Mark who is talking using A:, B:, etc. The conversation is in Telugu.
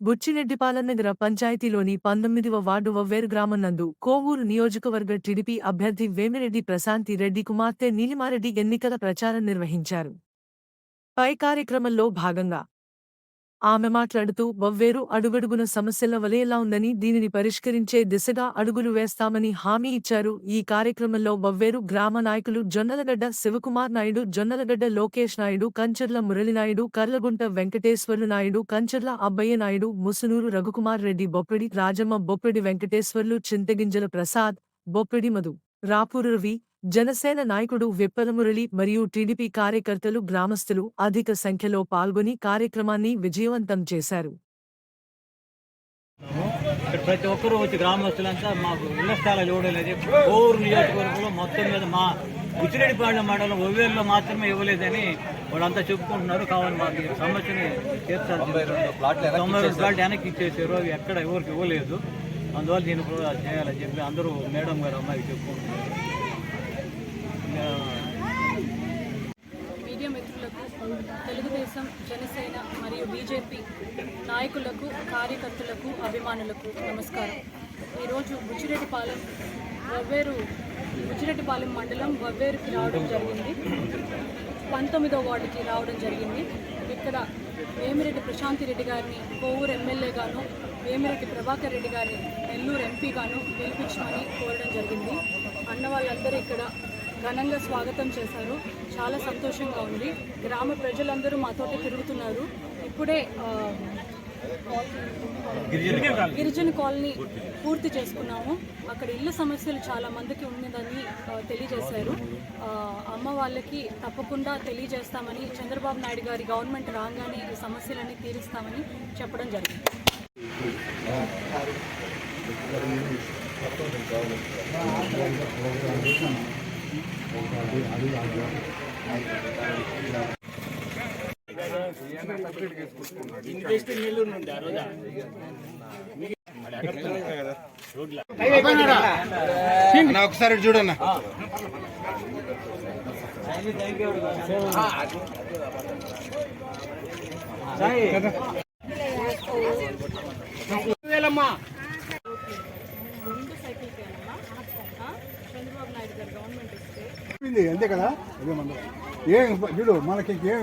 A: బుచ్చిరెడ్డిపాలెం నగర పంచాయతీలోని పంతొమ్మిదివ వార్డు వవ్వేరు గ్రామం నందు కోవూరు నియోజకవర్గ టీడీపీ అభ్యర్థి వేమిరెడ్డి ప్రశాంతి రెడ్డి కుమార్తె నీలిమారెడ్డి ఎన్నికల ప్రచారం నిర్వహించారు. పై కార్యక్రమంలో భాగంగా ఆమె మాట్లాడుతూ వవ్వేరు అడుగడుగున సమస్యల వలెలా ఉందని దీనిని పరిష్కరించే దిశగా అడుగులు వేస్తామని హామీ ఇచ్చారు. ఈ కార్యక్రమంలో వవ్వేరు గ్రామ నాయకులు జొన్నలగడ్డ శివకుమార్ నాయుడు జొన్నలగడ్డ లోకేష్ నాయుడు కంచర్ల మురళినాయుడు కర్లగుంట వెంకటేశ్వర్లు నాయుడు కంచర్ల అబ్బయ్య నాయుడు ముసునూరు రఘుకుమార్ రెడ్డి బొప్పిడి రాజమ్మ బొప్పిడి వెంకటేశ్వర్లు చింతగింజల ప్రసాద్ బొప్పిడి మధు రాపూరు రవి జనసేన నాయకుడు విప్పలమురళి మరియు టీడీపీ కార్యకర్తలు గ్రామస్తులు అధిక సంఖ్యలో పాల్గొని కార్యక్రమాన్ని విజయవంతం చేశారు.
B: ఇక్కడ ప్రతి ఒక్కరూ వచ్చి గ్రామస్తులంతా మాకు ఇళ్ళ స్థలాలు ఇవ్వడం లేదు. కోవూరు నియోజకవర్గంలో మొత్తం మీద మా ఉచ్చిరెడ్డిపాళెం మండలం ఒవ్వేరులో మాత్రమే ఇవ్వలేదని వాళ్ళంతా చెప్పుకుంటున్నారు. కావాలి మాకు సమస్యని తీర్చాల్సి తొంభై రెండు ప్లాట్లు వెనక్కి ఇచ్చేసారు అవి ఎక్కడ ఎవరికి ఇవ్వలేదు. అందువల్ల కూడా చేయాలని చెప్పి అందరూ మేడం గారు అమ్మాయికి చెప్పుకుంటున్నారు.
C: మీడియా మిత్రులకు తెలుగుదేశం జనసేన మరియు బీజేపీ నాయకులకు కార్యకర్తలకు అభిమానులకు నమస్కారం. ఈరోజు బుచ్చిరెడ్డిపాలెం వవ్వేరు బుచ్చిరెడ్డిపాలెం మండలం వవ్వేరుకి రావడం జరిగింది. పంతొమ్మిదో వార్డుకి రావడం జరిగింది. ఇక్కడ వేమిరెడ్డి ప్రశాంతి రెడ్డి గారిని కోవూరు ఎమ్మెల్యేగాను వేమిరెడ్డి ప్రభాకర్ రెడ్డి గారిని నెల్లూరు ఎంపీగాను గెలిపించమని కోరడం జరిగింది. అన్న వాళ్ళందరూ ఇక్కడ ఘనంగా స్వాగతం చేశారు. చాలా సంతోషంగా ఉంది. గ్రామ ప్రజలందరూ మాతోటి తిరుగుతున్నారు. ఇప్పుడే గిరిజన కాలనీ పూర్తి చేసుకున్నాము. అక్కడ ఇళ్ళ సమస్యలు చాలా మందికి ఉన్నదని తెలియజేశారు. అమ్మ వాళ్ళకి తప్పకుండా తెలియజేస్తామని చంద్రబాబు నాయుడు గారి గవర్నమెంట్ రాగానే ఈ సమస్యలన్నీ తీరుస్తామని చెప్పడం జరిగింది.
D: ఒకసారి ఇటు
C: సాయి సైకిల్కి అమ్మా ఆ? చంద్రబాబు నాయుడు గారు గవర్నమెంట్ ఇస్తే
D: అంతే కదా? అదే ఏం చూడు మనకి ఏం